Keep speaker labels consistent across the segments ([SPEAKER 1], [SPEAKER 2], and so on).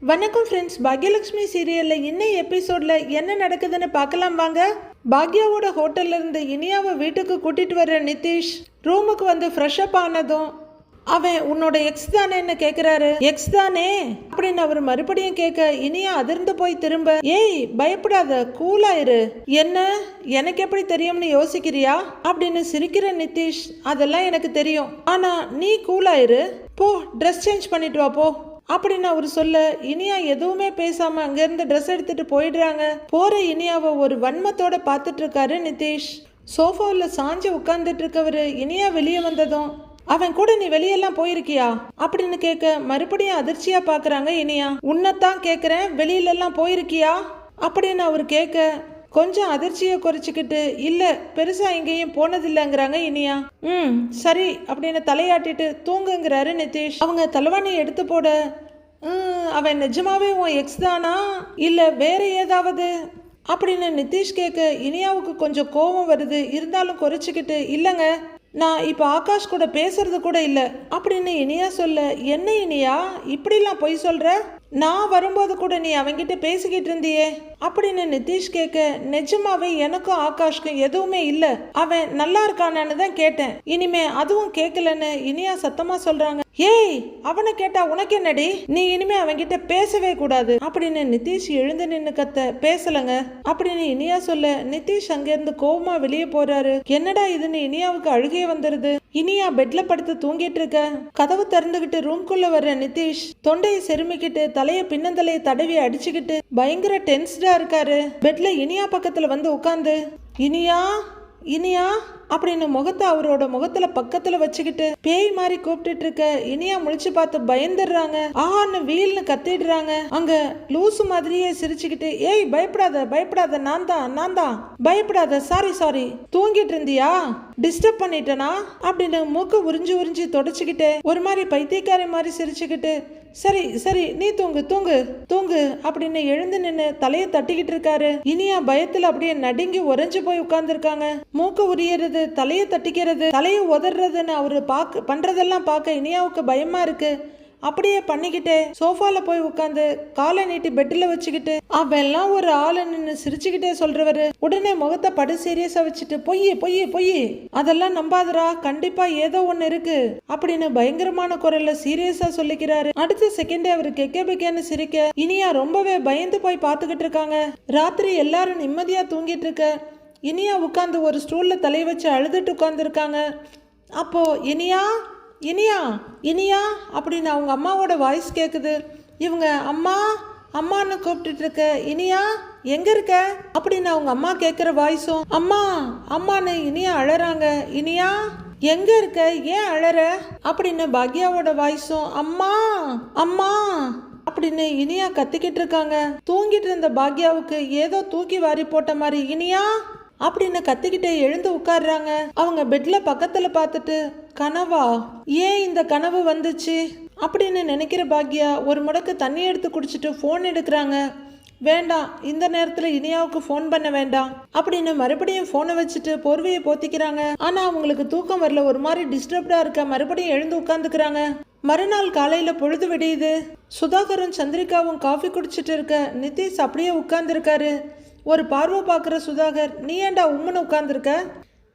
[SPEAKER 1] வணக்கம் ஃப்ரெண்ட்ஸ் பாக்யலக்ஷ்மி சீரியலில் இன்னும் எபிசோடில் என்ன நடக்குதுன்னு பார்க்கலாம் வாங்க. பாக்யாவோட ஹோட்டல்லேருந்து இனியாவை வீட்டுக்கு கூட்டிகிட்டு வர்ற நிதிஷ் ரூமுக்கு வந்து ஃப்ரெஷ்அப் ஆனதும் அவன் உன்னோட எக்ஸ் தானேன்னு கேட்குறாரு எக்ஸ் தானே? அப்படின்னு அவர் மறுபடியும் கேட்க இனியா அதிர்ந்து போய் திரும்ப ஏய் பயப்படாத கூலாயிரு என்ன? எனக்கு எப்படி தெரியும்னு யோசிக்கிறியா? அப்படின்னு சிரிக்கிற நிதிஷ் அதெல்லாம் எனக்கு தெரியும். ஆனால் நீ கூலாயிரு போ ட்ரெஸ் சேஞ்ச் பண்ணிட்டு வா போ. அப்படின்னு அவர் சொல்ல இனியா எதுவுமே பேசாம அங்கிருந்து ட்ரெஸ் எடுத்துட்டு போயிடுறாங்க. போற இனியாவை ஒரு வன்மத்தோட பார்த்துட்டு இருக்காரு நிதிஷ் சோஃபாவில் சாஞ்சு உட்கார்ந்துட்டு இருக்கவரு இனியா வெளியே வந்ததும் அவன் கூட நீ வெளியெல்லாம் போயிருக்கியா? அப்படின்னு கேட்க மறுபடியும் அதிர்ச்சியா பாக்குறாங்க இனியா. உன்னைத்தான் கேக்குறேன் வெளியிலெல்லாம் போயிருக்கியா? அப்படின்னு அவர் கேட்க கொஞ்சம் அதிர்ச்சியை குறைச்சிக்கிட்டு இல்லை பெருசாக எங்கேயும் போனதில்லைங்கிறாங்க இனியா. ம் சரி அப்படின்னு தலையாட்டிட்டு தூங்குங்கிறாரு நிதிஷ். அவங்க தலைவாணி எடுத்து போட. "ம், அவன் நிஜமாவே உன் எக்ஸ் தானா? இல்லை வேற ஏதாவது. அப்படின்னு நிதிஷ் கேட்க இனியாவுக்கு கொஞ்சம் கோபம் வருது. இருந்தாலும் குறைச்சிக்கிட்டு இல்லைங்க நான் இப்போ ஆகாஷ் கூட பேசுறது கூட இல்லை. அப்படின்னு இனியா சொல்ல என்ன இனியா? இப்படிலாம் பொய் சொல்கிற நான் வரும்போது கூட நீ அவங்கிட்ட பேசிக்கிட்டு இருந்தியே? அப்படின்னு நிதிஷ் கேட்க நிஜமாவே எனக்கும் ஆகாஷ்க்கும் எதுவுமே இல்லை. அவன் நல்லா இருக்கானான்னு தான் கேட்டேன். இனிமே அதுவும் கேட்கலன்னு இனியா சத்தமா சொல்றாங்க. ஏய் அவனை கேட்டா உனக்கு என்னடி நீ இனிமே அவன்கிட்ட பேசவே கூடாது. அப்படின்னு நிதிஷ் எழுந்து நின்னு கத்த பேசலங்க. அப்படின்னு இனியா சொல்ல நிதிஷ் அங்கிருந்து கோபமா வெளியே போறாரு. என்னடா இதுன்னு இனியாவுக்கு அழுகே வந்துருது? இனியா பெட்ல படுத்து தூங்கிட்டு இருக்க. கதவு திறந்துகிட்டு ரூம்குள்ள வர்ற நிதிஷ் தொண்டையை செருமிக்கிட்டு தலைய பின்னந்தலையை தடவி அடிச்சுக்கிட்டு பயங்கர டென்ஸ்டா இருக்காரு. பெட்ல இனியா பக்கத்துல வந்து உட்காந்து இனியா இனியா அப்படின்னு முகத்தை அவரோட முகத்துல பக்கத்துல வச்சுக்கிட்டு பேய் மாதிரி கூப்பிட்டு இருக்க. இனியா முழிச்சு பார்த்து பயந்துடுறாங்க. ஆஹான்னு வீல்னு கத்திடுறாங்க. அங்க லூசு மாதிரியே சிரிச்சுக்கிட்டு ஏய் பயப்படாத பயப்படாத நான் தான் நான் தான். பயப்படாத சாரி சாரி தூங்கிட்டு இருந்தியா? டிஸ்டர்ப் பண்ணிட்டனா? அப்படின்னு மூக்க உறிஞ்சு உறிஞ்சு தொடச்சுக்கிட்டு ஒரு மாதிரி பைத்தியக்காரி மாதிரி சிரிச்சுக்கிட்டு சரி சரி நீ தூங்கு தூங்கு தூங்கு அப்படின்னு எழுந்து நின்னு தலையை தட்டிக்கிட்டு இருக்காரு. இனியா பயத்துல அப்படியே நடுங்கி உறைஞ்சு போய் உட்கார்ந்துருக்காங்க. மூக்கு உரியறது தலையை தட்டிக்கிறது தலையை உதறதுன்னு அவரு பாக்கு பண்றதெல்லாம் பார்க்க இனியாவுக்கு பயமா இருக்கு. அப்படியே பண்ணிக்கிட்டே சோஃபால போய் உட்காந்து காலை நீட்டி பெட்டில் வச்சுக்கிட்டு அவெல்லாம் ஒரு ஆளு நின்று சிரிச்சுக்கிட்டே சொல்றவரு. உடனே முகத்தை படு சீரியஸா வச்சுட்டு பொய் பொய் பொய் அதெல்லாம் நம்பாதரா கண்டிப்பா ஏதோ ஒண்ணு இருக்கு. அப்படின்னு பயங்கரமான குரல்ல சீரியஸா சொல்லிக்கிறாரு. அடுத்த செகண்டே அவர் கெக்கே பெக்கேன்னு சிரிக்க இனியா ரொம்பவே பயந்து போய் பார்த்துக்கிட்டு இருக்காங்க. ராத்திரி எல்லாரும் நிம்மதியா தூங்கிட்டு இருக்க இனியா உட்காந்து ஒரு ஸ்டூல்ல தலை வச்சு அழுதுட்டு உட்காந்துருக்காங்க அப்போ இனியா இனியா இனியா அப்படின்னு அவங்க அம்மாவோட வாய்ஸ் கேட்குது இவங்க அம்மா அம்மான்னு கூப்பிட்டுட்டு இருக்க இனியா எங்க இருக்க? அப்படின்னு அவங்க அம்மா கேட்குற வாய்ஸும் அம்மா அம்மான்னு இனியா அழறாங்க. இனியா எங்க இருக்க? ஏன் அழற? அப்படின்னு பாக்யாவோட வாய்ஸும் அம்மா அம்மா அப்படின்னு இனியா கத்திக்கிட்டு இருக்காங்க தூங்கிட்டு இருந்த பாக்யாவுக்கு ஏதோ தூக்கி வாரி போட்ட மாதிரி இனியா அப்படின்னு கத்திக்கிட்டே எழுந்து உட்காடுறாங்க அவங்க பெட்ல பக்கத்துல பார்த்துட்டு கனவா ஏன் இந்த கனவு வந்துச்சு? அப்படின்னு நினைக்கிற பாக்யா ஒரு முடக்கு தண்ணி எடுத்து குடிச்சிட்டு ஃபோன் எடுக்கிறாங்க. வேண்டாம் இந்த நேரத்தில் இனியாவுக்கு ஃபோன் பண்ண வேண்டாம் அப்படின்னு மறுபடியும் ஃபோனை வச்சுட்டு போர்வையை போத்திக்கிறாங்க. ஆனால் அவங்களுக்கு தூக்கம் வரல. ஒரு மாதிரி டிஸ்டர்ப்டாக இருக்க மறுபடியும் எழுந்து உட்காந்துக்கிறாங்க மறுநாள் காலையில் பொழுது விடியுது. சுதாகரும் சந்திரிகாவும் காஃபி குடிச்சிட்டு இருக்க நிதிஷ் அப்படியே உட்கார்ந்துருக்காரு. ஒரு பார்வை பார்க்குற சுதாகர் நீ ஏன்டா உம்முன்னு உட்காந்துருக்க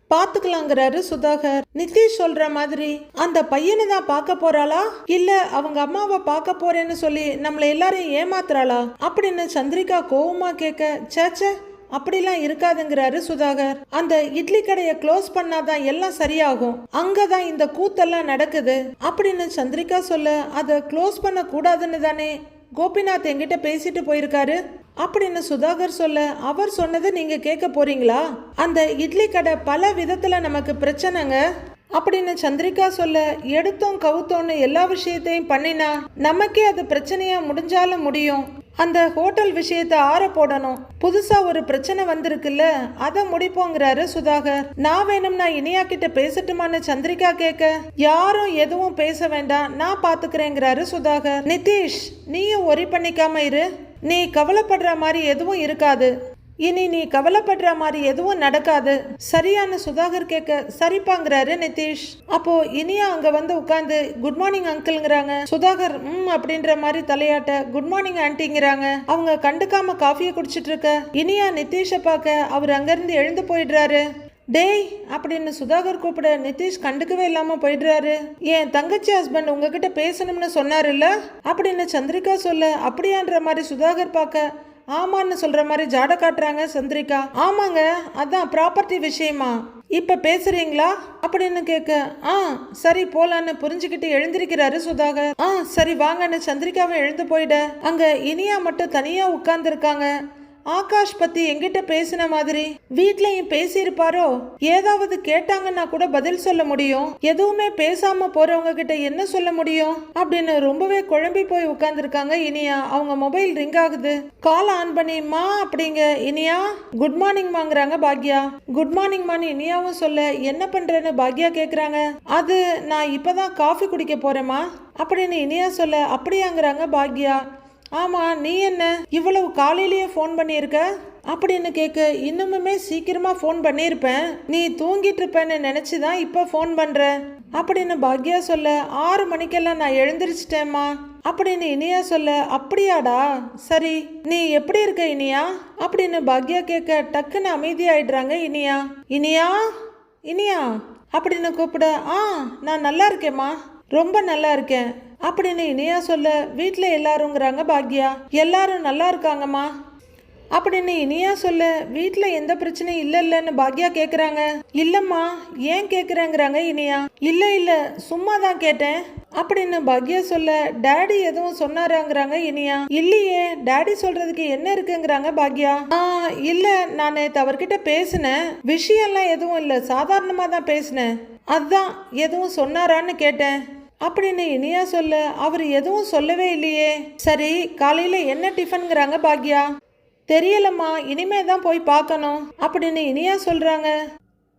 [SPEAKER 1] பார்த்துக்கலாங்கிறாரு சுதாகர். நிதிஷ் சொல்ற மாதிரி அந்த பையனை தான் பார்க்க போறாளா? இல்ல அவங்க அம்மாவை பார்க்க போறேன்னு சொல்லி நம்மள எல்லாரையும் ஏமாத்துறாளா? அப்படின்னு சந்திரிகா கோவமா கேட்க சேச்சே அப்படிலாம் இருக்காதுங்கிறாரு சுதாகர். அந்த இட்லி கடையை க்ளோஸ் பண்ணாதான் எல்லாம் சரியாகும். அங்கதான் இந்த கூத்தெல்லாம் நடக்குது. அப்படின்னு சந்திரிகா சொல்ல அதை க்ளோஸ் பண்ண கூடாதுன்னு தானே கோபிநாத் என்கிட்ட பேசிட்டு போயிருக்காரு. அப்படின்னு சுதாகர் சொல்ல அவர் சொன்னதை நீங்க கேட்க போறீங்களா? அந்த இட்லி கடை பல விதத்துல நமக்கு பிரச்சனைங்க. அப்படின்னு சந்திரிகா சொல்ல எடுத்தோம் கவுத்தோன்னு எல்லா விஷயத்தையும் பண்ணினா நமக்கே அது பிரச்சனையா முடிஞ்சாலும் முடியும். அந்த ஹோட்டல் விஷயத்தை ஆற போடணும். புதுசா ஒரு பிரச்சனை வந்திருக்குல்ல அதை முடிப்போங்கிறாரு சுதாகர். நான் வேணும்னா இனியா கிட்ட பேசட்டுமான்னு சந்திரிகா கேட்க யாரும் எதுவும் பேச வேண்டாம் நான் பாத்துக்கிறேங்கிறாரு சுதாகர். நிதிஷ் நீயும் ஒரி பண்ணிக்காம இரு. நீ கவலைப்படுற மாதிரி எதுவும் இருக்காது. இனி நீ கவலைப்படுற மாதிரி எதுவும் நடக்காது. சரியான சுதாகர் கேட்க சரிப்பாங்கிறாரு நிதிஷ். அப்போ இனியா அங்க வந்து உட்காந்து குட் மார்னிங் அங்கிள்ங்கிறாங்க சுதாகர் ம் அப்படின்ற மாதிரி தலையாட்ட குட் மார்னிங் ஆன்ட்டிங்கிறாங்க அவங்க கண்டுக்காம காஃபியை குடிச்சிட்டு இருக்க இனியா நிதிஷை பார்க்க அவர் அங்கிருந்து எழுந்து போயிடுறாரு. டேய் அப்படின்னு சுதாகர் கூப்பிட நிதிஷ் கண்டுக்கவே இல்லாம போயிடுறாரு. என் தங்கச்சி ஹஸ்பண்ட் உங்ககிட்ட பேசணும்னு சொன்னாருல்ல? அப்படின்னு சந்திரிகா சொல்ல அப்படியான்ற மாதிரி சுதாகர் பார்க்க ஆமான்னு சொல்ற மாதிரி ஜாட காட்டுறாங்க சந்திரிகா. ஆமாங்க அதான் ப்ராப்பர்ட்டி விஷயமா. இப்ப பேசுறீங்களா? அப்படின்னு கேட்க ஆ சரி போலான்னு புரிஞ்சுக்கிட்டு எழுந்திருக்கிறாரு சுதாகர். ஆ சரி வாங்கன்னு சந்திரிகாவை எழுந்து போயிட. அங்க இனியா மட்டும் தனியா உட்கார்ந்துருக்காங்க. ஆகாஷ் பத்தி எங்கிட்ட பேசின மாதிரி வீட்லயும் பேசியிருப்பாரோ? ஏதாவது கேட்டாங்கன்னா கூட பதில் சொல்ல முடியும். எதுவுமே பேசாம போறவங்க கிட்ட என்ன சொல்ல முடியும்? அப்படின்னு ரொம்பவே குழம்பி போய் உட்கார்ந்துருக்காங்க இனியா. அவங்க மொபைல் ரிங் ஆகுது. கால் ஆன் பண்ணி மா அப்படிங்க இனியா. குட் மார்னிங் மாங்கிறாங்க பாக்யா. குட் மார்னிங் மான்னு இனியாவும் சொல்ல என்ன பண்றேன்னு பாக்யா கேக்குறாங்க. அது நான் இப்பதான் காஃபி குடிக்க போறேம்மா. அப்படின்னு இனியா சொல்ல அப்படியாங்கிறாங்க பாக்யா. ஆமா நீ என்ன? இவ்வளவு காலையிலேயே ஃபோன் பண்ணியிருக்க? அப்படின்னு கேட்க இன்னுமுமே சீக்கிரமா ஃபோன் பண்ணியிருப்பேன். நீ தூங்கிட்டு இருப்பேன்னு நினச்சி தான் இப்போ ஃபோன் பண்ற. அப்படின்னு பாக்யா சொல்ல ஆறு மணிக்கெல்லாம் நான் எழுந்திரிச்சிட்டேம்மா. அப்படின்னு இனியா சொல்ல அப்படியாடா? சரி நீ எப்படி இருக்க இனியா? அப்படின்னு பாக்யா கேட்க டக்குன்னு அமைதியாயிடுறாங்க இனியா. இனியா? இனியா? அப்படின்னு கூப்பிட ஆ நான் நல்லா இருக்கேம்மா. ரொம்ப நல்லா இருக்கேன். அப்படின்னு இனியா சொல்ல வீட்டில் எல்லாருங்கிறாங்க பாக்யா? எல்லாரும் நல்லா இருக்காங்கம்மா. அப்படின்னு இனியா சொல்ல வீட்டில் எந்த பிரச்சனையும் இல்லை இல்லைன்னு பாக்யா கேட்குறாங்க இல்லைம்மா ஏன் கேட்குறேங்கிறாங்க இனியா? இல்லை இல்லை சும்மா தான் கேட்டேன். அப்படின்னு பாக்யா சொல்ல டேடி எதுவும் சொன்னாராங்கிறாங்க இனியா? இல்லையே டேடி சொல்றதுக்கு என்ன இருக்குங்கிறாங்க பாக்யா? ஆ இல்லை நான் நேற்று அவர்கிட்ட பேசினேன். விஷயம்லாம் எதுவும் இல்லை சாதாரணமாக தான் பேசினேன். அதான் எதுவும் சொன்னாரான்னு கேட்டேன். அப்படின்னு இனியா சொல்ல அவர் எதுவும் சொல்லவே இல்லையே. சரி காலையில என்ன டிஃபன்ங்கிறாங்க பாக்யா? தெரியலம்மா இனிமே தான் போய் பார்க்கணும் அப்படின்னு இனியா சொல்றாங்க.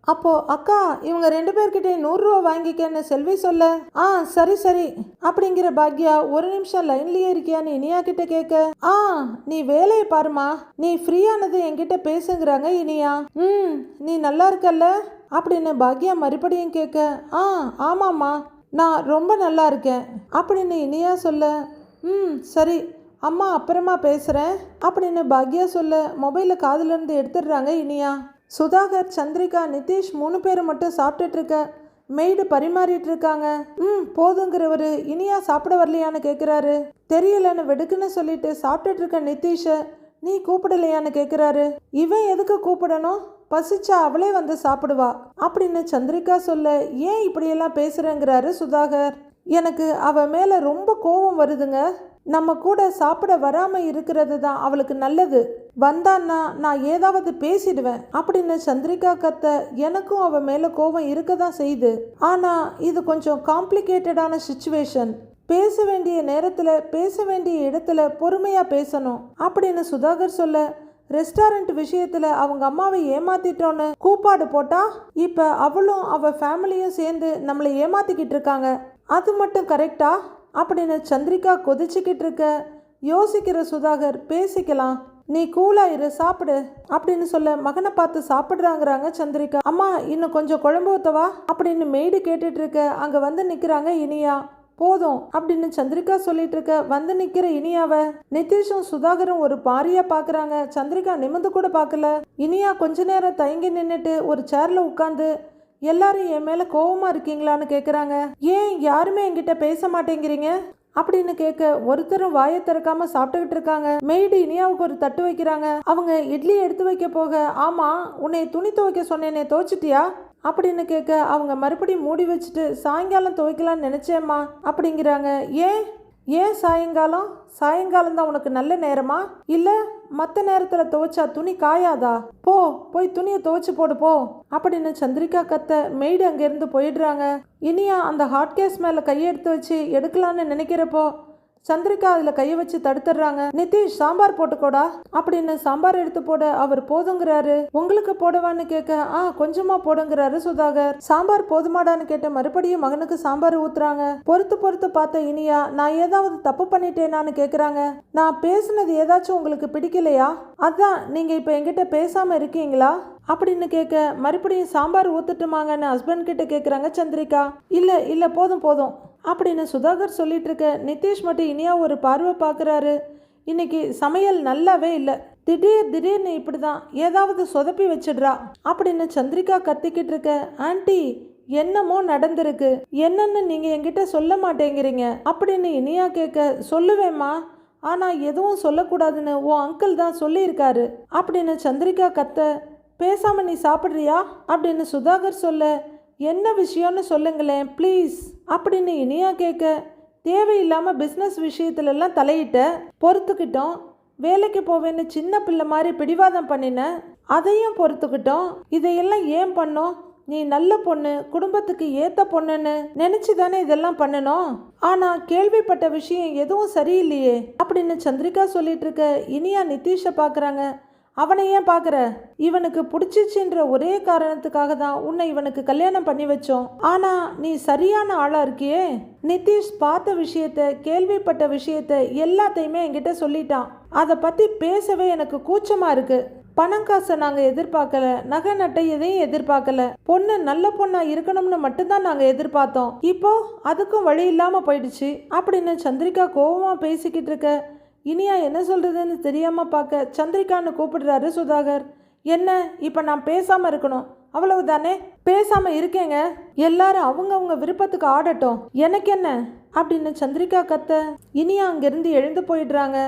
[SPEAKER 1] அப்போ அக்கா இவங்க ரெண்டு பேர்கிட்ட நூறுரூவா வாங்கிக்கன்னு செல்வி சொல்ல ஆ சரி சரி அப்படிங்கிற பாக்யா ஒரு நிமிஷம் லைன்லயே இருக்கியான்னு இனியா கிட்ட கேட்க ஆ நீ வேலையை பாருமா நீ ஃப்ரீயானது என்கிட்ட பேசுங்கிறாங்க இனியா. ம் நீ நல்லா இருக்கல்ல? அப்படின்னு பாக்யா மறுபடியும் கேட்க ஆ ஆமாம்மா. நான் ரொம்ப நல்லா இருக்கேன். அப்படின்னு இனியா சொல்ல ம் சரி அம்மா அப்புறமா பேசுகிறேன் அப்படின்னு பாக்யா சொல்ல மொபைலை காதுலேருந்து எடுத்துடுறாங்க இனியா. சுதாகர் சந்திரிகா நிதிஷ் மூணு பேர் மட்டும் சாப்பிட்டுட்டு இருக்க மெய்டு பரிமாறிட்டு இருக்காங்க. ம் போதுங்கிறவர் இனியா சாப்பிட வரலையான்னு கேட்குறாரு தெரியலன்னு வெடுக்குன்னு சொல்லிட்டு சாப்பிட்டுட்டு இருக்க நிதிஷை நீ கூப்பிடலையான்னு கேட்குறாரு இவன் எதுக்கு கூப்பிடணும்? பசிச்சா அவளே வந்து சாப்பிடுவா. அப்படின்னு சந்திரிகா சொல்ல ஏன் இப்படியெல்லாம் பேசுறேங்கிறாரு சுதாகர்? எனக்கு அவ மேல ரொம்ப கோபம் வருதுங்க. நம்ம கூட சாப்பிட வராம இருக்கிறது தான் அவளுக்கு நல்லது. வந்தான்னா நான் ஏதாவது பேசிடுவேன் அப்படின்னு சந்திரிகா கத்த எனக்கும் அவ மேல கோபம் இருக்க தான் செய்யுது. ஆனா இது கொஞ்சம் காம்ப்ளிகேட்டடான சுச்சுவேஷன். பேச வேண்டிய நேரத்துல பேச வேண்டிய இடத்துல பொறுமையா பேசணும் அப்படின்னு சுதாகர் சொல்ல ரெஸ்டாரண்ட் விஷயத்துல அவங்க அம்மாவை ஏமாத்திட்டோன்னு கூப்பாடு போட்டா இப்ப அவளும் அவ ஃபேமிலியும் சேர்ந்து நம்மளை ஏமாத்திக்கிட்டு இருக்காங்க. அது மட்டும் கரெக்டா அப்படின்னு சந்திரிகா கொதிச்சுக்கிட்டு இருக்க யோசிக்கிற சுதாகர் பேசிக்கலாம். நீ கூலா இரு சாப்பிடு அப்படின்னு சொல்ல மகனை பார்த்து சாப்பிடுறாங்கிறாங்க சந்திரிகா. அம்மா இன்னும் கொஞ்சம் குழம்பு ஊத்தவா? அப்படின்னு மெய்டு கேட்டுட்டு இருக்க அங்க வந்து நிக்கிறாங்க இனியா. போதும் அப்படின்னு சந்திரிகா சொல்லிட்டு இருக்க வந்து நிக்கிற இனியாவ. நிதிஷும் சுதாகரும் ஒரு பாரியா பாக்குறாங்க. சந்திரிகா நிமிந்து கூட பார்க்கல இனியா கொஞ்ச நேரம் தயங்கி நின்றுட்டு ஒரு சேர்ல உட்காந்து எல்லாரும் என் மேல கோவமா இருக்கீங்களான்னு கேக்குறாங்க. ஏன் யாருமே என்கிட்ட பேச மாட்டேங்கிறீங்க? அப்படின்னு கேட்க ஒருத்தரும் வாயை திறக்காம சாப்பிட்டுக்கிட்டு இருக்காங்க. மெய்டு இனியாவுக்கு ஒரு தட்டு வைக்கிறாங்க. அவங்க இட்லி எடுத்து வைக்க போக ஆமா உன்னை துணி துவைக்க சொன்னேனே துவைச்சிட்டியா? அப்படின்னு கேட்க அவங்க மறுபடியும் மூடி வச்சுட்டு சாயங்காலம் துவைக்கலாம்னு நினச்சேம்மா அப்படிங்கிறாங்க. ஏன்? ஏன் சாயங்காலம்? சாயங்காலம் தான் உனக்கு நல்ல நேரமா? இல்லை மற்ற நேரத்தில் துவைச்சா துணி காயாதா? போ போய் துணியை துவைச்சு போடு போ அப்படின்னு சந்திரிகா கத்த மெய்டு அங்கேருந்து போயிடுறாங்க. இனியா அந்த ஹாட் கேஸ் மேலே கையெடுத்து வச்சு எடுக்கலான்னு நினைக்கிறப்போ சந்திரிகா அதில் கையை வச்சு தடுத்துடுறாங்க. நிதிஷ் சாம்பார் போட்டுக்கோடா. அப்படின்னு சாம்பார் எடுத்து போட அவர் போதுங்கிறாரு. உங்களுக்கு போடவான்னு கேட்க ஆ கொஞ்சமா போடுங்கிறாரு சுதாகர். சாம்பார் போதுமாடான்னு கேட்ட மறுபடியும் மகனுக்கு சாம்பார் ஊத்துறாங்க. பொறுத்து பொறுத்து பார்த்த இனியா நான் ஏதாவது தப்பு பண்ணிட்டேனான்னு கேட்குறாங்க நான் பேசுனது ஏதாச்சும் உங்களுக்கு பிடிக்கலையா? அதான் நீங்கள் இப்போ என்கிட்ட பேசாமல் இருக்கீங்களா? அப்படின்னு கேட்க மறுபடியும் சாம்பார் ஊத்துட்டுமாங்கன்னு ஹஸ்பண்ட் கிட்ட கேட்குறாங்க சந்திரிகா. இல்லை இல்லை போதும் போதும் அப்படின்னு சுதாகர் சொல்லிட்டு இருக்க நிதிஷ் மட்டும் இனியா ஒரு பார்வை பார்க்குறாரு இன்னைக்கு சமையல் நல்லாவே இல்லை. திடீர் திடீர்னு இப்படி தான் ஏதாவது சொதப்பி வச்சிடுறா அப்படின்னு சந்திரிகா கத்திக்கிட்டு இருக்க ஆண்டி என்னமோ நடந்திருக்கு. என்னன்னு நீங்கள் என்கிட்ட சொல்ல மாட்டேங்கிறீங்க அப்படின்னு இனியா கேட்க சொல்லுவேம்மா ஆனால் எதுவும் சொல்லக்கூடாதுன்னு உன் அங்கிள் தான் சொல்லியிருக்காரு. அப்படின்னு சந்திரிகா கத்த பேசாம நீ சாப்பிட்றியா? அப்படின்னு சுதாகர் சொல்ல என்ன விஷயம்னு சொல்லுங்களேன் ப்ளீஸ் அப்படின்னு இனியா கேட்க தேவையில்லாமல் பிஸ்னஸ் விஷயத்துலலாம் தலையிட்ட பொறுத்துக்கிட்டோம். வேலைக்கு போவேன்னு சின்ன பிள்ளை மாதிரி பிடிவாதம் பண்ணினேன் அதையும் பொறுத்துக்கிட்டோம். இதையெல்லாம் ஏன் பண்ணோம்? நீ நல்ல பொண்ணு குடும்பத்துக்கு ஏத்த பொண்ணுன்னு நினச்சி தானே இதெல்லாம் பண்ணணும்? ஆனா கேள்விப்பட்ட விஷயம் எதுவும் சரியில்லையே அப்படின்னு சந்திரிகா சொல்லிட்டு இருக்க இனியா நிதிஷை பார்க்குறாங்க அவனை ஏன் பார்க்குற இவனுக்கு பிடிச்சிச்சுன்ற ஒரே காரணத்துக்காக தான் உன்னை இவனுக்கு கல்யாணம் பண்ணி வச்சோம். ஆனா நீ சரியான ஆளா இருக்கியே? நிதிஷ் பார்த்த விஷயத்த கேள்விப்பட்ட விஷயத்த எல்லாத்தையுமே என்கிட்ட சொல்லிட்டான். அதை பத்தி பேசவே எனக்கு கூச்சமா இருக்கு. பணம் காசை நாங்கள் எதிர்பார்க்கல நகை நட்டை எதையும் எதிர்பார்க்கல. பொண்ணு நல்ல பொண்ணா இருக்கணும்னு மட்டும்தான் நாங்கள் எதிர்பார்த்தோம். இப்போ அதுக்கும் வழி இல்லாமல் போயிடுச்சு. அப்படின்னு சந்திரிகா கோபமாக பேசிக்கிட்டு இருக்க. இனியா என்ன சொல்கிறதுன்னு தெரியாமல் பார்க்க சந்திரிகான்னு கூப்பிடுறாரு சுதாகர். என்ன இப்போ நான் பேசாமல் இருக்கணும். அவ்வளவுதானே? பேசாமல் இருக்கேங்க. எல்லாரும் அவங்கவுங்க விருப்பத்துக்கு ஆடட்டும். எனக்கு என்ன? அப்படின்னு சந்திரிகா கத்த. இனியா அங்கேருந்து எழுந்து போயிடுறாங்க.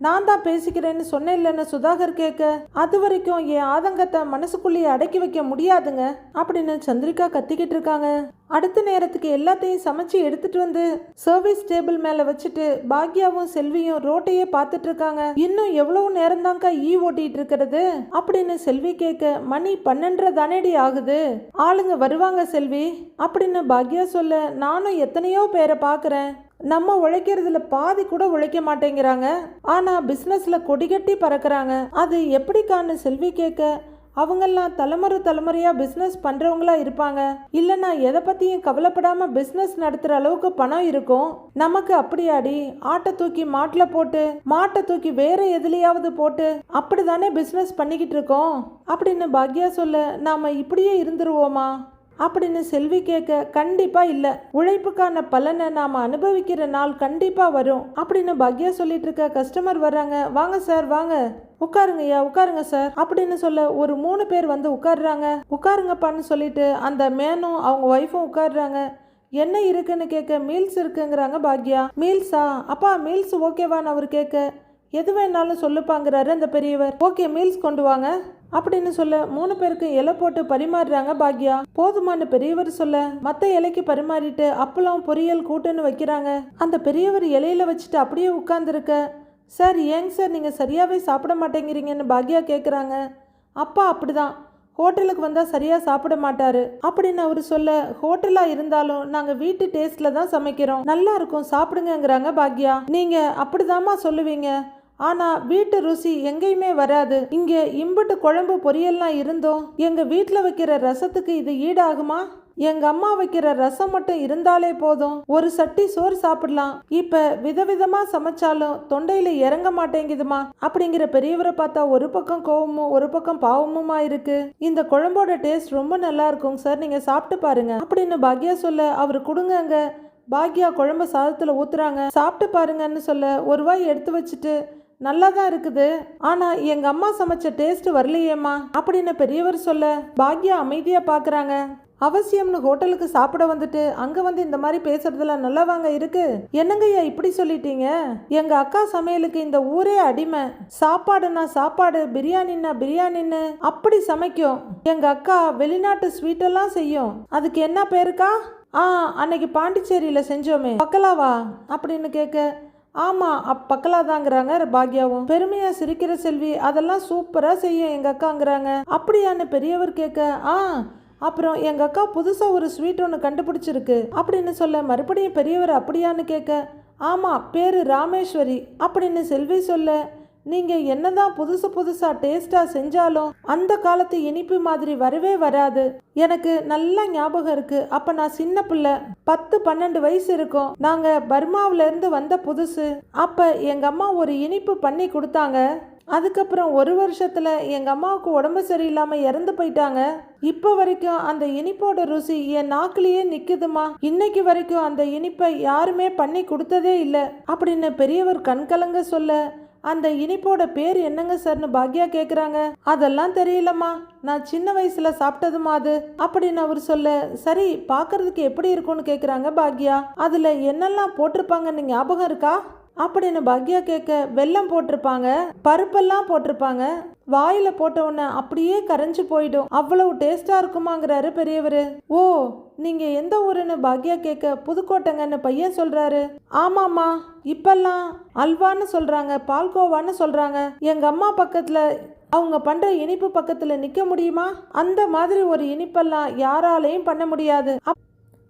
[SPEAKER 1] நான் தான் பேசிக்கிறேன்னு சொன்னேன்லன்னு சுதாகர் கேட்க அது வரைக்கும் என் ஆதங்கத்தை மனசுக்குள்ளேயே அடக்கி வைக்க முடியாதுங்க அப்படின்னு சந்திரிகா கத்திக்கிட்டு இருக்காங்க. அடுத்த நேரத்துக்கு எல்லாத்தையும் சமைச்சு எடுத்துட்டு வந்து சர்வீஸ் டேபிள் மேல வச்சுட்டு பாக்யாவும் செல்வியும் ரோட்டையே பார்த்துட்டு இருக்காங்க. இன்னும் எவ்வளவு நேரம் ஈ ஓட்டிட்டு இருக்கிறது? அப்படின்னு செல்வி கேட்க மணி பன்னெண்டரை தானேடி ஆகுது. ஆளுங்க வருவாங்க செல்வி அப்படின்னு பாக்யா சொல்ல நானும் எத்தனையோ பேரை பார்க்குறேன். நம்ம உழைக்கிறதுல பாதி கூட உழைக்க மாட்டேங்கிறாங்க. ஆனா பிசினஸ்ல கொடிகட்டி பறக்கிறாங்க. அது எப்படிக்கான்னு செல்வி கேட்க அவங்கெல்லாம் தலைமுறை தலைமுறையா பிசினஸ் பண்றவங்களா இருப்பாங்க. இல்லைன்னா எதை பத்தியும் கவலைப்படாம பிசினஸ் நடத்துற அளவுக்கு பணம் இருக்கும். நமக்கு அப்படியாடி? ஆட்டை தூக்கி மாட்டில் போட்டு மாட்டை தூக்கி வேற எதுலையாவது போட்டு அப்படிதானே பிசினஸ் பண்ணிக்கிட்டு இருக்கோம்? அப்படின்னு பாக்யா சொல்ல நாம இப்படியே இருந்துருவோமா? அப்படின்னு செல்வி கேட்க கண்டிப்பா இல்ல. உழைப்புக்கான பலனை நாம அனுபவிக்கிற நாள் கண்டிப்பா வரும் அப்படின்னு பாக்யா சொல்லிட்டு இருக்க கஸ்டமர் வர்றாங்க. வாங்க சார் வாங்க. உட்காருங்கய்யா உட்காருங்க சார் அப்படின்னு சொல்ல ஒரு மூணு பேர் வந்து உட்காடுறாங்க உட்காருங்கப்பான்னு சொல்லிட்டு அந்த மேனும் அவங்க ஒய்ஃபும் உட்காருறாங்க. என்ன இருக்குன்னு கேட்க மீல்ஸ் இருக்குங்கிறாங்க பாக்யா. மீல்ஸா அப்பா மீல்ஸ் ஓகேவான்னு அவர் கேட்க எது வேணாலும் சொல்லுப்பாங்கிறாரு அந்த பெரியவர். ஓகே மீல்ஸ் கொண்டு வாங்க. அப்படின்னு சொல்ல மூணு பேருக்கு இலை போட்டு பரிமாறுறாங்க பாக்யா. போதுமான்னு பெரியவர் சொல்ல மத்த இலைக்கு பரிமாறிட்டு அப்பளம் பொரியல் கூட்டுன்னு வைக்கிறாங்க. அந்த பெரியவர் இலையில வச்சுட்டு அப்படியே உட்கார்ந்துருக்க சார் ஏங்க சார் நீங்கள் சரியாகவே சாப்பிட மாட்டேங்கிறீங்கன்னு பாக்யா கேட்குறாங்க அப்பா அப்படிதான். ஹோட்டலுக்கு வந்தால் சரியாக சாப்பிட மாட்டாரு. அப்படின்னு அவர் சொல்ல ஹோட்டலாக இருந்தாலும் நாங்கள் வீட்டு டேஸ்ட்டில் தான் சமைக்கிறோம். நல்லா இருக்கும் சாப்பிடுங்கங்கிறாங்க பாக்யா. நீங்கள் அப்படிதாம்மா சொல்லுவீங்க. ஆனால் வீட்டு ருசி எங்கேயுமே வராது. இங்கே இம்புட்டு குழம்பு பொரியல்லாம் இருந்தோம் எங்கள் வீட்டில் வைக்கிற ரசத்துக்கு இது ஈடாகுமா? எங்க அம்மா வைக்கிற ரசம் மட்டும் இருந்தாலே போதும். ஒரு சட்டி சோறு சாப்பிடலாம். இப்ப விதவிதமா சமைச்சாலும் தொண்டையில இறங்க மாட்டேங்குதுமா? அப்படிங்கிற பெரியவரை பார்த்தா ஒரு பக்கம் கோவமும் ஒரு பக்கம் பாவமுமா இருக்கு. இந்த குழம்போட டேஸ்ட் ரொம்ப நல்லா இருக்கும் சார். நீங்க சாப்பிட்டு பாருங்க. அப்படின்னு பாக்யா சொல்ல அவர் கொடுங்கங்க. பாக்யா குழம்பு சாதத்துல ஊத்துறாங்க. சாப்பிட்டு பாருங்கன்னு சொல்ல ஒரு வாய் எடுத்து வச்சுட்டு நல்லா தான் இருக்குது. ஆனா எங்க அம்மா சமைச்ச டேஸ்ட் வரலையேம்மா? அப்படின்னு பெரியவர் சொல்ல பாக்யா அமைதியா பாக்குறாங்க. அவசியம்னு ஹோட்டலுக்கு சாப்பிட வந்துட்டு அங்க வந்து இந்த மாதிரி பேசுறதுல நல்லாவாங்க இருக்கு? என்னங்கய்யா இப்படி சொல்லிட்டீங்க? எங்க அக்கா சமையலுக்கு இந்த ஊரே அடிமை. சாப்பாடுனா சாப்பாடு பிரியாணின்னா பிரியாணின்னு அப்படி சமைக்கும். எங்க அக்கா வெளிநாட்டு ஸ்வீட்டெல்லாம் செய்யும். அதுக்கு என்ன பேருக்கா? ஆ அன்னைக்கு பாண்டிச்சேரியில செஞ்சோமே பக்கலாவா? அப்படின்னு கேட்க ஆமாம் அப் பக்கலாதாங்கிறாங்க பாக்யாவும். பெருமையா சிரிக்கிற செல்வி அதெல்லாம் சூப்பரா செய்யும் எங்க அக்காங்கிறாங்க. அப்படியான்னு பெரியவர் கேட்க ஆ அப்புறம் எங்க அக்கா புதுசா ஒரு ஸ்வீட் ஒன்று கண்டுபிடிச்சிருக்கு. அப்படின்னு சொல்ல மறுபடியும் பெரியவர் அப்படியான்னு கேட்க ஆமாம் பேர் ராமேஸ்வரி. அப்படின்னு செல்வி சொல்ல நீங்கள் என்னதான் புதுசு புதுசாக டேஸ்ட்டாக செஞ்சாலும் அந்த காலத்து இனிப்பு மாதிரி வரவே வராது. எனக்கு நல்லா ஞாபகம் இருக்குது அப்போ நான் சின்ன பிள்ளை பத்து பன்னெண்டு வயசு இருக்கும். நாங்கள் பர்மாவிலேருந்து வந்த புதுசு. அப்போ எங்கள் அம்மா ஒரு இனிப்பு பண்ணி கொடுத்தாங்க. அதுக்கப்புறம் ஒரு வருஷத்தில் எங்கள் அம்மாவுக்கு உடம்பு சரியில்லாமல் இறந்து போயிட்டாங்க. இப்போ வரைக்கும் அந்த இனிப்போட ருசி என் நாக்குலேயே நிற்குதுமா இன்னைக்கு வரைக்கும் அந்த இனிப்பை யாருமே பண்ணி கொடுத்ததே இல்லை. அப்படின்னு பெரியவர் கண்கலங்க சொல்ல அந்த இனிப்போட பேர் என்னங்க சார்னு பாக்யா கேட்குறாங்க அதெல்லாம் தெரியலம்மா. நான் சின்ன வயசுல சாப்பிட்டதுமா அது. அப்படின்னு அவர் சொல்ல சரி பார்க்கறதுக்கு எப்படி இருக்கும்னு கேட்குறாங்க பாக்யா. அதில் என்னெல்லாம் போட்டிருப்பாங்கன்னு ஞாபகம் இருக்கா? அப்படின்னு பாக்யா கேட்க வெல்லம் போட்டிருப்பாங்க பருப்பெல்லாம் போட்டிருப்பாங்க. வாயில போட்ட உடனே அப்படியே கரைஞ்சு போயிடும். அவ்வளவு டேஸ்டா இருக்குமாங்கிறாரு பெரியவர். ஓ நீங்கள் எந்த ஊருன்னு பாக்யா கேட்க புதுக்கோட்டைங்கன்னு பையன் சொல்கிறாரு ஆமாம்மா இப்பெல்லாம் அல்வான்னு சொல்கிறாங்க பால்கோவான்னு சொல்கிறாங்க எங்கள் அம்மா பக்கத்தில் அவங்க பண்ற இனிப்பு பக்கத்துல நிக்க முடியுமா? அந்த மாதிரி ஒரு இனிப்பெல்லாம் யாராலையும் பண்ண முடியாது.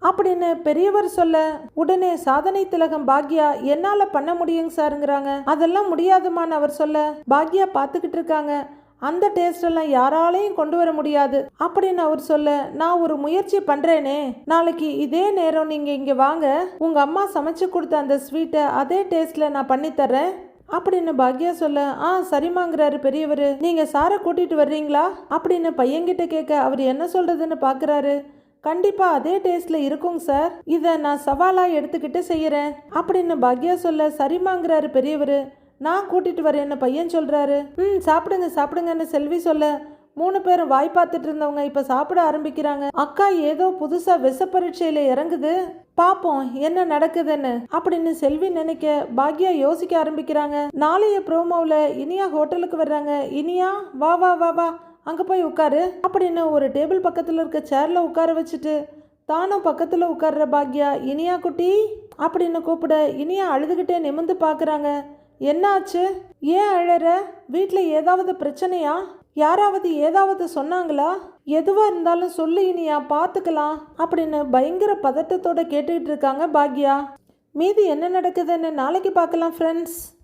[SPEAKER 1] அப்படின்னு பெரியவர் சொல்ல உடனே சாதனை திலகம் பாக்யா என்னால பண்ண முடியுங்க சாருங்கிறாங்க. அதெல்லாம் முடியாதுமான்னு அவர் சொல்ல பாக்யா பார்த்துக்கிட்டு இருக்காங்க. அந்த டேஸ்டெல்லாம் யாராலையும் கொண்டு வர முடியாது. அப்படின்னு அவர் சொல்ல நான் ஒரு முயற்சி பண்றேனே. நாளைக்கு இதே நேரம் நீங்க இங்க வாங்க. உங்க அம்மா சமைச்சு கொடுத்த அந்த ஸ்வீட்டை அதே டேஸ்ட்ல நான் பண்ணி தர்றேன். அப்படின்னு பாக்யா சொல்ல ஆ சரிமாங்கிறாரு பெரியவர். நீங்க சாரை கூட்டிட்டு வர்றீங்களா? அப்படின்னு பையன்கிட்ட கேட்க அவர் என்ன சொல்றதுன்னு பாக்குறாரு. கண்டிப்பா அதே டேஸ்ட்ல இருக்குங்க சார். இதை நான் சவாலா எடுத்துக்கிட்டு செய்யறேன். அப்படின்னு பாக்யா சொல்ல சரிமாங்கிறாரு பெரியவர். நான் கூட்டிட்டு வரேன்னு பையன் சொல்கிறாரு ம் சாப்பிடுங்க சாப்பிடுங்கன்னு செல்வி சொல்ல. மூணு பேரும் வாய் பார்த்துட்டு இருந்தவங்க இப்போ சாப்பிட ஆரம்பிக்கிறாங்க. அக்கா ஏதோ புதுசாக விஷ பரீட்சையில் இறங்குது. பாப்போம் என்ன நடக்குதுன்னு அப்படின்னு செல்வி நினைக்க பாக்யா யோசிக்க ஆரம்பிக்கிறாங்க. நாளைய ப்ரோமோவில் இனியா ஹோட்டலுக்கு வர்றாங்க. இனியா வா வா வா வா அங்கே போய் உட்காரு அப்படின்னு ஒரு டேபிள் பக்கத்தில் இருக்க சேரில் உட்கார வச்சுட்டு தானும் பக்கத்தில் உட்கார்ற பாக்யா இனியா குட்டி அப்படின்னு கூப்பிட இனியா அழுதுகிட்டே நிமிந்து பார்க்குறாங்க என்னாச்சு? ஏன் அழற? வீட்டில் ஏதாவது பிரச்சனையா? யாராவது ஏதாவது சொன்னாங்களா? எதுவாக இருந்தாலும் சொல்லு இனியா பார்த்துக்கலாம் அப்படின்னு பயங்கர பதட்டத்தோட கேட்டுக்கிட்டு இருக்காங்க பாக்யா. மீதி என்ன நடக்குதுன்னு நாளைக்கு பார்க்கலாம் ஃப்ரெண்ட்ஸ்